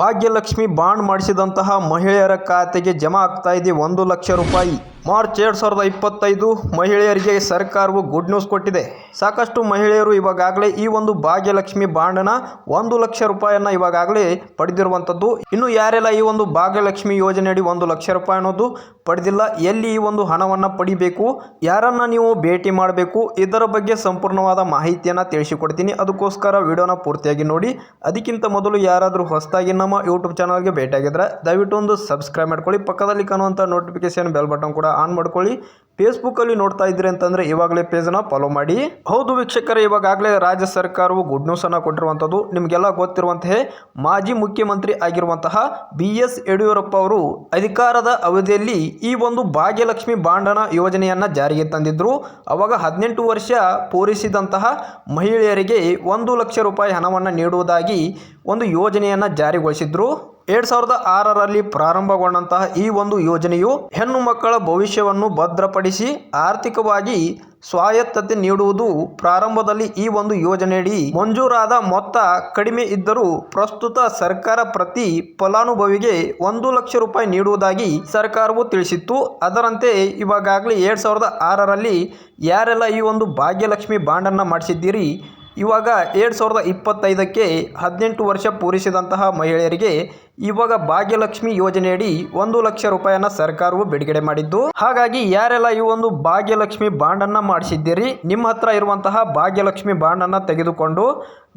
Bhagyalakshmi bond ಮಾಡಿಸಿದಂತಹ ಮಹಿಳೆಯರ ಖಾತೆಗೆ ಜಮಾ ಆಗ್ತಾ ಇದೆ ಒಂದು ಲಕ್ಷ ರೂಪಾಯಿ. ಮಾರ್ಚ್ ಎರಡು ಸಾವಿರದ ಇಪ್ಪತ್ತೈದು ಮಹಿಳೆಯರಿಗೆ ಸರ್ಕಾರವು ಗುಡ್ ನ್ಯೂಸ್ ಕೊಟ್ಟಿದೆ. ಸಾಕಷ್ಟು ಮಹಿಳೆಯರು ಇವಾಗಲೇ ಈ ಒಂದು ಭಾಗ್ಯಲಕ್ಷ್ಮಿ ಬಾಂಡನ ಒಂದು ಲಕ್ಷ ರೂಪಾಯಿಯನ್ನು ಇವಾಗಲೇ ಪಡೆದಿರುವಂಥದ್ದು. ಇನ್ನು ಯಾರೆಲ್ಲ ಈ ಒಂದು ಭಾಗ್ಯಲಕ್ಷ್ಮಿ ಯೋಜನೆಯಡಿ ಒಂದು ಲಕ್ಷ ರೂಪಾಯಿ ಅನ್ನೋದು ಪಡೆದಿಲ್ಲ, ಎಲ್ಲಿ ಈ ಒಂದು ಹಣವನ್ನು ಪಡಿಬೇಕು, ಯಾರನ್ನ ನೀವು ಭೇಟಿ ಮಾಡಬೇಕು, ಇದರ ಬಗ್ಗೆ ಸಂಪೂರ್ಣವಾದ ಮಾಹಿತಿಯನ್ನು ತಿಳಿಸಿಕೊಡ್ತೀನಿ. ಅದಕ್ಕೋಸ್ಕರ ವಿಡಿಯೋನ ಪೂರ್ತಿಯಾಗಿ ನೋಡಿ. ಅದಕ್ಕಿಂತ ಮೊದಲು ಯಾರಾದರೂ ಹೊಸದಾಗಿ ನಮ್ಮ ಯೂಟ್ಯೂಬ್ ಚಾನಲ್ಗೆ ಭೇಟಿಯಾಗಿದ್ರೆ ದಯವಿಟ್ಟು ಒಂದು ಸಬ್ಸ್ಕ್ರೈಬ್ ಮಾಡ್ಕೊಳ್ಳಿ. ಪಕ್ಕದಲ್ಲಿ ಕಾಣುವಂಥ ನೋಟಿಫಿಕೇಶನ್ ಬೆಲ್ ಬಟನ್ ಕೂಡ ಆನ್ ಮಾಡ್ಕೊಳ್ಳಿ. ಫೇಸ್ಬುಕ್ಕಲ್ಲಿ ನೋಡ್ತಾ ಇದ್ರಿ ಅಂತಂದರೆ ಇವಾಗಲೇ ಪೇಜನ್ನು ಫಾಲೋ ಮಾಡಿ. ಹೌದು ವೀಕ್ಷಕರೇ ಇವಾಗಲೇ ರಾಜ್ಯ ಸರ್ಕಾರವು ಗುಡ್ ನ್ಯೂಸನ್ನು ಕೊಟ್ಟಿರುವಂಥದ್ದು. ನಿಮಗೆಲ್ಲ ಗೊತ್ತಿರುವಂತಹ ಮಾಜಿ ಮುಖ್ಯಮಂತ್ರಿ ಆಗಿರುವಂತಹ ಬಿ ಎಸ್ ಯಡಿಯೂರಪ್ಪ ಅವರು ಅಧಿಕಾರದ ಅವಧಿಯಲ್ಲಿ ಈ ಒಂದು ಭಾಗ್ಯಲಕ್ಷ್ಮಿ ಬಾಂಡನ ಯೋಜನೆಯನ್ನು ಜಾರಿಗೆ ತಂದಿದ್ದರು ಅವಾಗ ಹದಿನೆಂಟು ವರ್ಷ ಪೂರೈಸಿದಂತಹ ಮಹಿಳೆಯರಿಗೆ ಒಂದು ಲಕ್ಷ ರೂಪಾಯಿ ಹಣವನ್ನು ನೀಡುವುದಾಗಿ ಒಂದು ಯೋಜನೆಯನ್ನು ಜಾರಿಗೊಳಿಸಿದ್ರು. ಎರಡ್ ಸಾವಿರದ ಆರರಲ್ಲಿ ಪ್ರಾರಂಭಗೊಂಡಂತಹ ಈ ಒಂದು ಯೋಜನೆಯು ಹೆಣ್ಣು ಮಕ್ಕಳ ಭವಿಷ್ಯವನ್ನು ಭದ್ರಪಡಿಸಿ ಆರ್ಥಿಕವಾಗಿ ಸ್ವಾಯತ್ತತೆ ನೀಡುವುದು ಪ್ರಾರಂಭದಲ್ಲಿ ಈ ಒಂದು ಯೋಜನೆಯಡಿ ಮಂಜೂರಾದ ಮೊತ್ತ ಕಡಿಮೆ ಇದ್ದರೂ ಪ್ರಸ್ತುತ ಸರ್ಕಾರ ಪ್ರತಿ ಫಲಾನುಭವಿಗೆ ಒಂದು ಲಕ್ಷ ರೂಪಾಯಿ ನೀಡುವುದಾಗಿ ಸರ್ಕಾರವು ತಿಳಿಸಿತ್ತು. ಅದರಂತೆ ಇವಾಗಲೇ ಎರಡ್ ಸಾವಿರದ ಆರರಲ್ಲಿ ಯಾರೆಲ್ಲ ಈ ಒಂದು ಭಾಗ್ಯಲಕ್ಷ್ಮಿ ಬಾಂಡನ್ನು ಮಾಡಿಸಿದ್ದೀರಿ? ಇವಾಗ ಎರಡು ಸಾವಿರದ ಇಪ್ಪತ್ತೈದಕ್ಕೆ ಹದಿನೆಂಟು ವರ್ಷ ಪೂರೈಸಿದಂತಹ ಮಹಿಳೆಯರಿಗೆ ಇವಾಗ ಭಾಗ್ಯಲಕ್ಷ್ಮಿ ಯೋಜನೆಯಡಿ ಒಂದು ಲಕ್ಷ ರೂಪಾಯಿಯನ್ನ ಸರ್ಕಾರವು ಬಿಡುಗಡೆ ಮಾಡಿದ್ದು. ಹಾಗಾಗಿ ಯಾರೆಲ್ಲ ಈ ಒಂದು ಭಾಗ್ಯಲಕ್ಷ್ಮಿ ಬಾಂಡನ್ನು ಮಾಡಿಸಿದ್ದೀರಿ, ನಿಮ್ಮ ಹತ್ರ ಇರುವಂತಹ ಭಾಗ್ಯಲಕ್ಷ್ಮಿ ಬಾಂಡನ್ನು ತೆಗೆದುಕೊಂಡು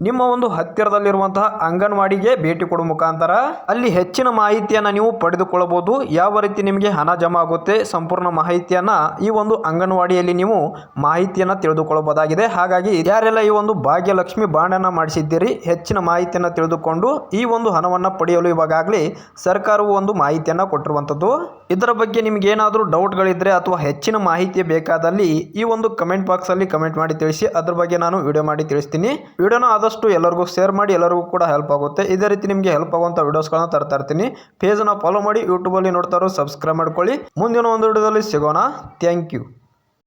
ನಿಮ್ಮ ಒಂದು ಹತ್ತಿರದಲ್ಲಿರುವಂತಹ ಅಂಗನವಾಡಿಗೆ ಭೇಟಿ ಕೊಡುವ ಮುಖಾಂತರ. ಅಲ್ಲಿ ಹೆಚ್ಚಿನ ಮಾಹಿತಿಯನ್ನು ನೀವು ಪಡೆದುಕೊಳ್ಳಬಹುದು. ಯಾವ ರೀತಿ ನಿಮಗೆ ಹಣ ಜಮಾ ಆಗುತ್ತೆ ಸಂಪೂರ್ಣ ಮಾಹಿತಿಯನ್ನ ಈ ಒಂದು ಅಂಗನವಾಡಿಯಲ್ಲಿ ನೀವು ಮಾಹಿತಿಯನ್ನು ತಿಳಿದುಕೊಳ್ಳಬಹುದಾಗಿದೆ. ಹಾಗಾಗಿ ಯಾರೆಲ್ಲ ಈ ಒಂದು ಭಾಗ್ಯಲಕ್ಷ್ಮಿ ಬಾಂಡನ್ನು ಮಾಡಿಸಿದ್ದೀರಿ, ಹೆಚ್ಚಿನ ಮಾಹಿತಿಯನ್ನು ತಿಳಿದುಕೊಂಡು ಈ ಒಂದು ಹಣವನ್ನು ಪಡೆಯಲು ಇವಾಗಲೇ ಸರ್ಕಾರವು ಒಂದು ಮಾಹಿತಿಯನ್ನು ಕೊಟ್ಟಿರುವಂಥದ್ದು. ಇದರ ಬಗ್ಗೆ ನಿಮಗೇನಾದರೂ ಡೌಟ್ಗಳಿದ್ದರೆ ಅಥವಾ ಹೆಚ್ಚಿನ ಮಾಹಿತಿ ಬೇಕಾದಲ್ಲಿ ಈ ಒಂದು ಕಮೆಂಟ್ ಬಾಕ್ಸಲ್ಲಿ ಕಮೆಂಟ್ ಮಾಡಿ ತಿಳಿಸಿ. ಅದ್ರ ಬಗ್ಗೆ ನಾನು ವಿಡಿಯೋ ಮಾಡಿ ತಿಳಿಸ್ತೀನಿ. ವಿಡಿಯೋನ ಆದಷ್ಟು ಎಲ್ಲರಿಗೂ ಶೇರ್ ಮಾಡಿ, ಎಲ್ಲರಿಗೂ ಕೂಡ ಹೆಲ್ಪ್ ಆಗುತ್ತೆ. ಇದೇ ರೀತಿ ನಿಮಗೆ ಹೆಲ್ಪ್ ಆಗುವಂಥ ವೀಡಿಯೋಸ್ಗಳನ್ನ ತರ್ತಾ ಇರ್ತೀನಿ. ಪೇಜನ್ನು ಫಾಲೋ ಮಾಡಿ, ಯೂಟ್ಯೂಬಲ್ಲಿ ನೋಡ್ತಾರೋ ಸಬ್ಸ್ಕ್ರೈಬ್ ಮಾಡ್ಕೊಳ್ಳಿ. ಮುಂದಿನ ಒಂದು ವಿಡಿಯೋದಲ್ಲಿ ಸಿಗೋಣ. Thank you.